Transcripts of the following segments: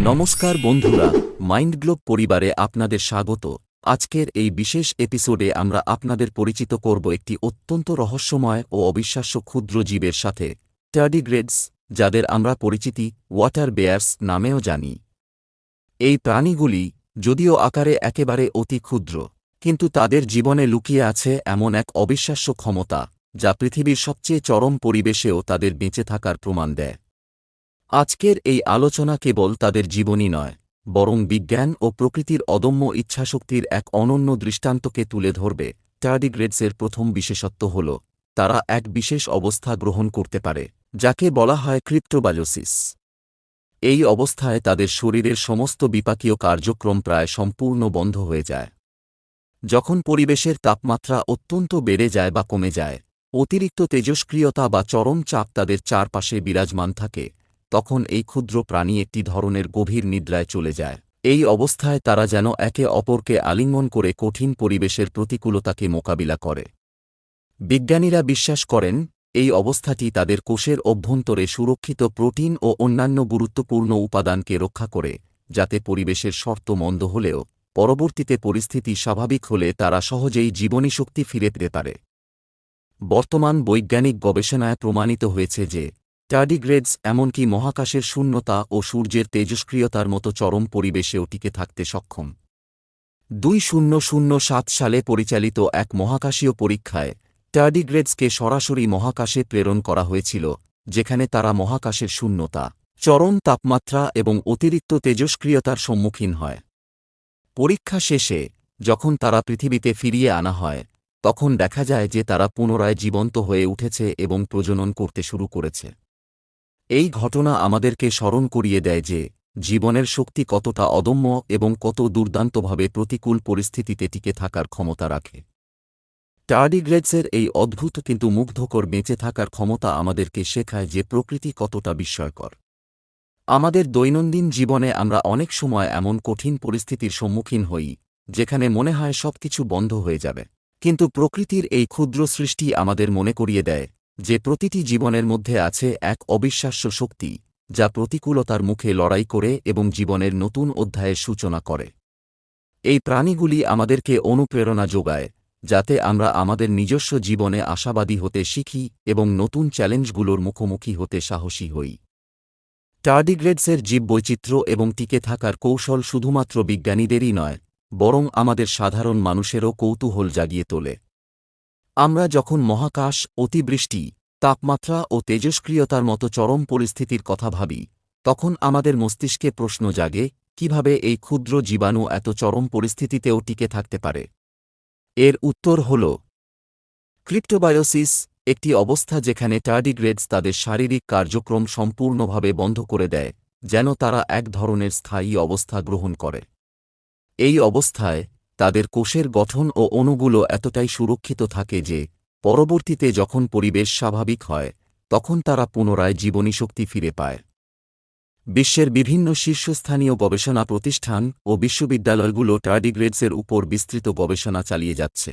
নমস্কার বন্ধুরা, mind globe পরিবারে আপনাদের স্বাগত। আজকের এই বিশেষ এপিসোডে আমরা আপনাদের পরিচিত করব একটি অত্যন্ত রহস্যময় ও অবিশ্বাস্য ক্ষুদ্র জীবের সাথে টার্ডিগ্রেডস যাদের আমরা পরিচিতি, ওয়াটার বেয়ার্স নামেও জানি। এই প্রাণীগুলি যদিও আকারে একেবারে অতি ক্ষুদ্র, কিন্তু তাদের জীবনে লুকিয়ে আছে এমন এক অবিশ্বাস্য ক্ষমতা, যা পৃথিবীর সবচেয়ে চরম পরিবেশেও তাদের বেঁচে থাকার প্রমাণ দেয়। আজকের এই আলোচনা কেবল তাদের জীবনী নয়, বরং বিজ্ঞান ও প্রকৃতির অদম্য ইচ্ছাশক্তির এক অনন্য দৃষ্টান্তকে তুলে ধরবে। টার্ডিগ্রেডসের প্রথম বিশেষত্ব হল, তারা এক বিশেষ অবস্থা গ্রহণ করতে পারে, যাকে বলা হয় ক্রিপ্টোবায়োসিস। এই অবস্থায় তাদের শরীরের সমস্ত বিপাকীয় কার্যক্রম প্রায় সম্পূর্ণ বন্ধ হয়ে যায়। যখন পরিবেশের তাপমাত্রা অত্যন্ত বেড়ে যায় বা কমে যায়, অতিরিক্ত তেজস্ক্রিয়তা বা চরম চাপ তাদের চারপাশে বিরাজমান থাকে তখন এই ক্ষুদ্র প্রাণী একটি ধরনের গভীর নিদ্রায় চলে যায়। এই অবস্থায় তারা যেন একে অপরকে আলিঙ্গন করে কঠিন পরিবেশের প্রতিকূলতাকে মোকাবিলা করে। বিজ্ঞানীরা বিশ্বাস করেন, এই অবস্থাটি তাদের কোষের অভ্যন্তরে সুরক্ষিত প্রোটিন ও অন্যান্য গুরুত্বপূর্ণ উপাদানকে রক্ষা করে, যাতে পরিবেশের শর্ত মন্দ হলেও পরবর্তীতে পরিস্থিতি স্বাভাবিক হলে তারা সহজেই জীবনী শক্তি ফিরে পেতে পারে। বর্তমান বৈজ্ঞানিক গবেষণায় প্রমাণিত হয়েছে যে টার্ডিগ্রেডস এমনকি মহাকাশের শূন্যতা ও সূর্যের তেজস্ক্রিয়তার মতো চরম পরিবেশেও টিকে থাকতে সক্ষম। দুই শূন্য শূন্য সাত সালে পরিচালিত এক মহাকাশীয় পরীক্ষায় টার্ডিগ্রেডসকে সরাসরি মহাকাশে প্রেরণ করা হয়েছিল, যেখানে তারা মহাকাশের শূন্যতা, চরম তাপমাত্রা এবং অতিরিক্ত তেজস্ক্রিয়তার সম্মুখীন হয়। পরীক্ষা শেষে, যখন তারা পৃথিবীতে ফিরিয়ে আনা হয়, তখন দেখা যায় যে তারা পুনরায় জীবন্ত হয়ে উঠেছে এবং প্রজনন করতে শুরু করেছে। এই ঘটনা আমাদেরকে স্মরণ করিয়ে দেয় যে, জীবনের শক্তি কতটা অদম্য এবং কত দুর্দান্তভাবে প্রতিকূল পরিস্থিতিতে টিকে থাকার ক্ষমতা রাখে। টার্ডিগ্রেডসের এই অদ্ভুত কিন্তু মুগ্ধকর বেঁচে থাকার ক্ষমতা আমাদেরকে শেখায় যে প্রকৃতি কতটা বিস্ময়কর। আমাদের দৈনন্দিন জীবনে আমরা অনেক সময় এমন কঠিন পরিস্থিতির সম্মুখীন হই, যেখানে মনে হয় সবকিছু বন্ধ হয়ে যাবে। কিন্তু প্রকৃতির এই ক্ষুদ্র সৃষ্টি আমাদের মনে করিয়ে দেয় যে প্রতিটি জীবনের মধ্যে আছে এক অবিশ্বাস্য শক্তি, যা প্রতিকূলতার মুখে লড়াই করে এবং জীবনের নতুন অধ্যায়ের সূচনা করে। এই প্রাণীগুলি আমাদেরকে অনুপ্রেরণা যোগায়, যাতে আমরা আমাদের নিজস্ব জীবনে আশাবাদী হতে শিখি এবং নতুন চ্যালেঞ্জগুলোর মুখোমুখি হতে সাহসী হই। টার্ডিগ্রেডসের জীববৈচিত্র্য এবং টিকে থাকার কৌশল শুধুমাত্র বিজ্ঞানীদেরই নয়, বরং আমাদের সাধারণ মানুষেরও কৌতূহল জাগিয়ে তোলে। আমরা যখন মহাকাশ, অতিবৃষ্টি, তাপমাত্রা ও তেজস্ক্রিয়তার মতো চরম পরিস্থিতির কথা ভাবি, তখন আমাদের মস্তিষ্কে প্রশ্ন জাগে, কীভাবে এই ক্ষুদ্র জীবাণু এত চরম পরিস্থিতিতেও টিকে থাকতে পারে? এর উত্তর হল, ক্রিপ্টোবায়োসিস, একটি অবস্থা যেখানে টার্ডিগ্রেডস তাদের শারীরিক কার্যক্রম সম্পূর্ণভাবে বন্ধ করে দেয়, যেন তারা এক ধরনের স্থায়ী অবস্থা গ্রহণ করে। এই অবস্থায় তাদের কোষের গঠন ও অণুগুলো এতটাই সুরক্ষিত থাকে যে, পরবর্তীতে যখন পরিবেশ স্বাভাবিক হয়, তখন তারা পুনরায় জীবনী শক্তি ফিরে পায়। বিশ্বের বিভিন্ন শীর্ষস্থানীয় গবেষণা প্রতিষ্ঠান ও বিশ্ববিদ্যালয়গুলো টার্ডিগ্রেডসের উপর বিস্তৃত গবেষণা চালিয়ে যাচ্ছে।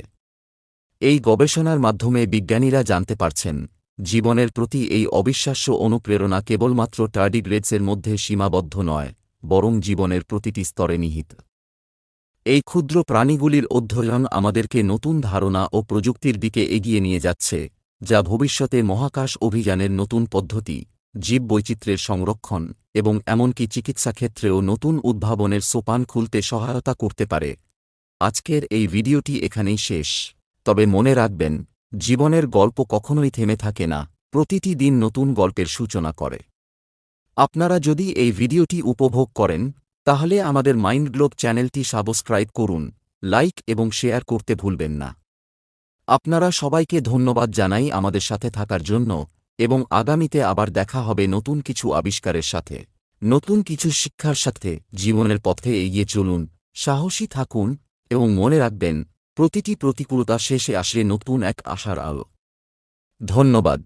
এই গবেষণার মাধ্যমে বিজ্ঞানীরা জানতে পারছেন, জীবনের প্রতি এই অবিশ্বাস্য অনুপ্রেরণা কেবলমাত্র টার্ডিগ্রেডসের মধ্যে সীমাবদ্ধ নয়, বরং জীবনের প্রতিটি স্তরে নিহিত। এই ক্ষুদ্র প্রাণীগুলির অধ্যয়ন আমাদেরকে নতুন ধারণা ও প্রযুক্তির দিকে এগিয়ে নিয়ে যাচ্ছে, যা ভবিষ্যতে মহাকাশ অভিযানের নতুন পদ্ধতি, জীববৈচিত্র্যের সংরক্ষণ এবং এমনকি চিকিৎসা ক্ষেত্রেও নতুন উদ্ভাবনের সোপান খুলতে সহায়তা করতে পারে। আজকের এই ভিডিওটি এখানেই শেষ। তবে মনে রাখবেন, জীবনের গল্প কখনোই থেমে থাকে না, প্রতিটি দিন নতুন গল্পের সূচনা করে। আপনারা যদি এই ভিডিওটি উপভোগ করেন তাহলে আমাদের মাইন্ড গ্লোব চ্যানেলটি সাবস্ক্রাইব করুন, লাইক এবং শেয়ার করতে ভুলবেন না। আপনারা সবাইকে ধন্যবাদ জানাই আমাদের সাথে থাকার জন্য, এবং আগামীতে আবার দেখা হবে নতুন কিছু আবিষ্কারের সাথে। নতুন কিছু শিক্ষার সাথে জীবনের পথে এগিয়ে চলুন, সাহসী থাকুন, এবং মনে রাখবেন, প্রতিটি প্রতিকূলতা শেষে আসে নতুন এক আশার আলো। ধন্যবাদ।